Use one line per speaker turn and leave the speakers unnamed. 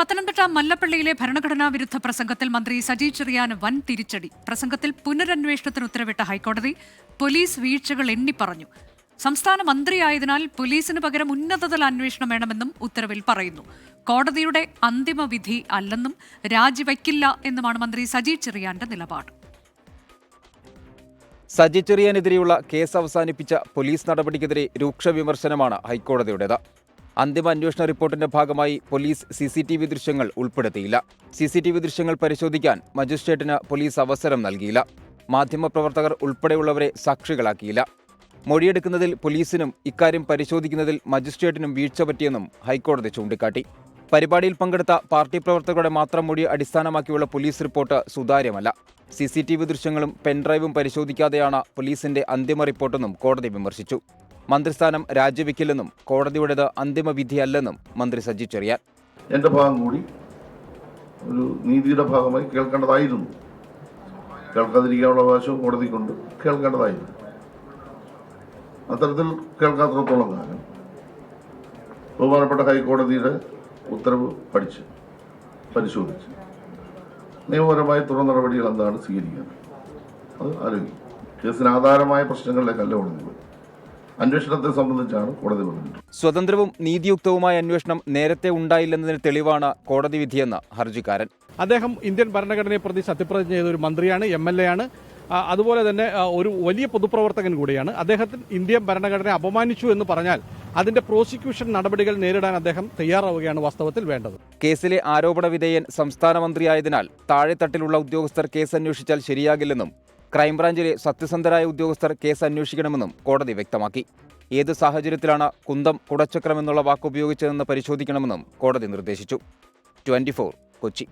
പത്തനംതിട്ട മല്ലപ്പള്ളിയിലെ ഭരണഘടനാ വിരുദ്ധ പ്രസംഗത്തിൽ മന്ത്രി സജി ചെറിയാൻ വൻ തിരിച്ചടി. പ്രസംഗത്തിൽ പുനരന്വേഷണത്തിന് ഉത്തരവിട്ട ഹൈക്കോടതി പോലീസ് വീഴ്ചകൾ എണ്ണി പറഞ്ഞു. സംസ്ഥാന മന്ത്രിയായതിനാൽ പോലീസിന് പകരം ഉന്നതതല അന്വേഷണം വേണമെന്നും ഉത്തരവിൽ പറയുന്നു. കോടതിയുടെ അന്തിമ വിധി അല്ലെന്നും രാജിവയ്ക്കില്ല എന്നുമാണ് മന്ത്രി സജി ചെറിയാന്റെ നിലപാട്.
സജി ചെറിയാനെതിരെയുള്ള കേസ് അവസാനിപ്പിച്ച പോലീസ് നടപടിക്കെതിരെ രൂക്ഷ വിമർശനമാണ് ഹൈക്കോടതിയുടേത്. അന്തിമ അന്വേഷണ റിപ്പോർട്ടിന്റെ ഭാഗമായി police C C T V ദൃശ്യങ്ങൾ ഉൾപ്പെടുത്തിയില്ല. സി സി ടി വി ദൃശ്യങ്ങൾ പരിശോധിക്കാൻ മജിസ്ട്രേറ്റിന് പോലീസ് അവസരം നൽകിയില്ല. മാധ്യമപ്രവർത്തകർ ഉൾപ്പെടെയുള്ളവരെ സാക്ഷികളാക്കിയില്ല. മൊഴിയെടുക്കുന്നതിൽ പോലീസിനും ഇക്കാര്യം പരിശോധിക്കുന്നതിൽ മജിസ്ട്രേറ്റിനും വീഴ്ച പറ്റിയെന്നും ഹൈക്കോടതി ചൂണ്ടിക്കാട്ടി. പരിപാടിയിൽ പങ്കെടുത്ത പാർട്ടി പ്രവർത്തകരുടെ മാത്രം മൊഴി അടിസ്ഥാനമാക്കിയുള്ള പോലീസ് റിപ്പോർട്ട് സുതാര്യമല്ല. സി സി ടി വി ദൃശ്യങ്ങളും പെൻഡ്രൈവും പരിശോധിക്കാതെയാണ് പോലീസിന്റെ അന്തിമ റിപ്പോർട്ടെന്നും കോടതി വിമർശിച്ചു. മന്ത്രിസ്ഥാനം രാജിവെക്കില്ലെന്നും കോടതിയുടേത് അന്തിമ വിധിയല്ലെന്നും മന്ത്രി സജി ചെറിയാൻ.
എന്റെ ഭാഗം കൂടി ഒരു നീതിയുടെ ഭാഗമായി കേൾക്കേണ്ടതായിരുന്നു. കേൾക്കാതിരിക്കാനുള്ള അവകാശവും കോടതിക്കുണ്ട്. കേൾക്കേണ്ടതായിരുന്നു. അത്തരത്തിൽ കേൾക്കാത്തിടത്തോളം കാലം ബഹുമാനപ്പെട്ട ഹൈക്കോടതിയുടെ ഉത്തരവ് പഠിച്ച് പരിശോധിച്ച് നിയമപരമായ തുടർ നടപടികൾ എന്താണ് സ്വീകരിക്കുന്നത് അത് ആലോചിക്കും. കേസിന് ആധാരമായ പ്രശ്നങ്ങളിലേക്കല്ല പോയി അന്വേഷണത്തെ സംബന്ധിച്ചാണ് കോടതി പറഞ്ഞത്.
സ്വതന്ത്രവും നീതിയുക്തവുമായ അന്വേഷണം നേരത്തെ ഉണ്ടായില്ലെന്നതിന് തെളിവാണ് കോടതി വിധിയെന്ന ഹർജിക്കാരൻ.
അദ്ദേഹം ഇന്ത്യൻ ഭരണഘടനയെ പ്രതി സത്യപ്രതിജ്ഞ ചെയ്ത ഒരു മന്ത്രിയാണ് എം എൽ എ ആണ്. അതുപോലെ തന്നെ ഒരു വലിയ പൊതുപ്രവർത്തകൻ കൂടിയാണ്. അദ്ദേഹത്തിന് ഇന്ത്യൻ ഭരണഘടനയെ അപമാനിച്ചു എന്ന് പറഞ്ഞാൽ അതിന്റെ പ്രോസിക്യൂഷൻ നടപടികൾ നേരിടാൻ അദ്ദേഹം തയ്യാറാവുകയാണ് വാസ്തവത്തിൽ വേണ്ടത്.
കേസിലെ ആരോപണ വിധേയൻ സംസ്ഥാന മന്ത്രിയായതിനാൽ താഴെത്തട്ടിലുള്ള ഉദ്യോഗസ്ഥർ കേസ് അന്വേഷിച്ചാൽ ശരിയാകില്ലെന്നും ക്രൈംബ്രാഞ്ചിലെ സത്യസന്ധരായ ഉദ്യോഗസ്ഥർ കേസ് അന്വേഷിക്കണമെന്നും കോടതി വ്യക്തമാക്കി. ഏത് സാഹചര്യത്തിലാണ് കുന്തം കുടച്ചക്രം എന്നുള്ള വാക്കുപയോഗിച്ചതെന്ന് പരിശോധിക്കണമെന്നും കോടതി നിർദ്ദേശിച്ചു. ട്വന്റി കൊച്ചി.